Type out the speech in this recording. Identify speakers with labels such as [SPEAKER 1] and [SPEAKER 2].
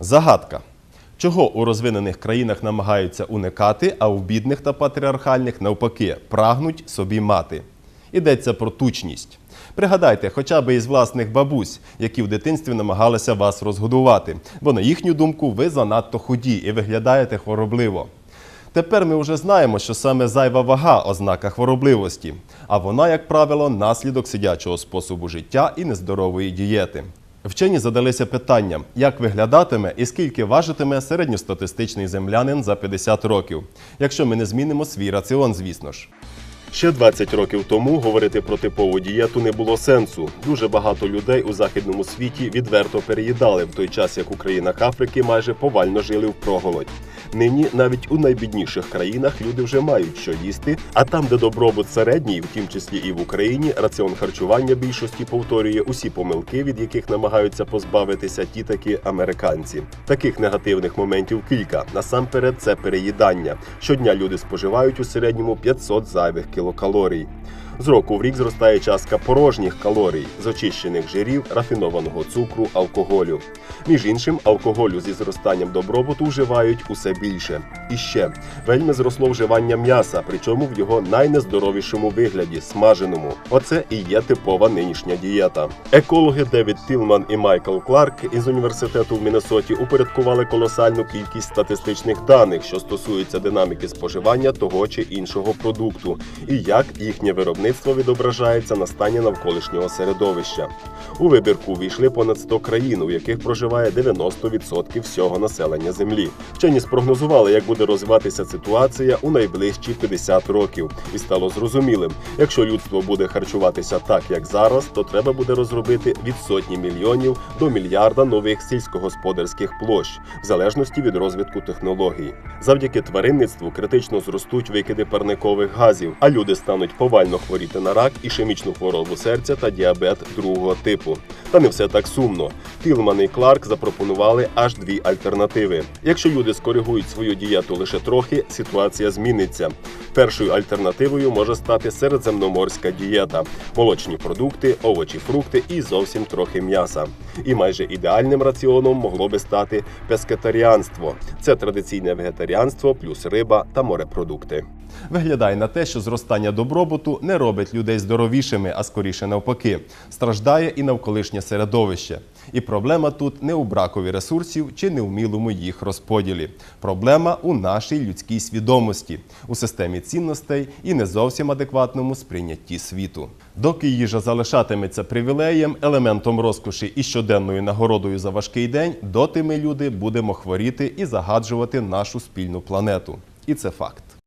[SPEAKER 1] Загадка. Чого у розвинених країнах намагаються уникати, а у бідних та патріархальних навпаки прагнуть собі мати? Йдеться про тучність. Пригадайте, хоча б із власних бабусь, які в дитинстві намагалися вас розгодувати, бо на їхню думку ви занадто худі і виглядаєте хворобливо. Тепер ми вже знаємо, що саме зайва вага ознака хворобливості, а вона, як правило, наслідок сидячого способу життя і нездорової дієти. Вчені задалися питанням, як виглядатиме і скільки важитиме середньостатистичний землянин за 50 років, якщо ми не змінимо свій раціон, звісно ж. Ще 20 років тому говорити про типову дієту не було сенсу. Дуже багато людей у західному світі відверто переїдали в той час, як у країнах Африки майже повально жили в проголодь. Нині навіть у найбідніших країнах люди вже мають що їсти. А там, де добробут середній, в тім числі і в Україні, раціон харчування більшості повторює усі помилки, від яких намагаються позбавитися ті такі американці. Таких негативних моментів кілька. Насамперед, це переїдання. Щодня люди споживають у середньому 500 зайвих кілокалорій. З року в рік зростає частка порожніх калорій з очищених жирів, рафінованого цукру, алкоголю. Між іншим, алкоголю зі зростанням добробуту вживають усе більше. І ще вельми зросло вживання м'яса, причому в його найнездоровішому вигляді смаженому. Оце і є типова нинішня дієта. Екологи Девід Тілман і Майкл Кларк із університету в Міннесоті упорядкували колосальну кількість статистичних даних, що стосуються динаміки споживання того чи іншого продукту, і як їхнє виробництво відображається на стані навколишнього середовища. У вибірку війшли понад 100 країн, у яких проживає 90% всього населення землі. Вчені спрогнозували, як буде розвиватися ситуація у найближчі 50 років, і стало зрозумілим, якщо людство буде харчуватися так, як зараз, то треба буде розробити від сотні мільйонів до мільярда нових сільськогосподарських площ, в залежності від розвитку технологій. Завдяки тваринництву критично зростуть викиди парникових газів, а люди стануть повально хворіти на рак, ішемічну хворобу серця та діабет другого типу. Та не все так сумно. Тілман і Кларк запропонували аж дві альтернативи. Якщо люди скоригують свою дієту лише трохи, ситуація зміниться. Першою альтернативою може стати середземноморська дієта: молочні продукти, овочі, фрукти і зовсім трохи м'яса. І майже ідеальним раціоном могло би стати пескетаріанство. Це традиційне вегетаріанство плюс риба та морепродукти. Виглядає на те, що зростання добробуту не робить людей здоровішими, а скоріше навпаки, страждає і навколишнє середовище. І проблема тут не у бракові ресурсів чи невмілому їх розподілі. Проблема у нашій людській свідомості, у системі цінностей і не зовсім адекватному сприйнятті світу. Доки їжа залишатиметься привілеєм, елементом розкоші і щоденною нагородою за важкий день, доти ми люди будемо хворіти і загаджувати нашу спільну планету. І це факт.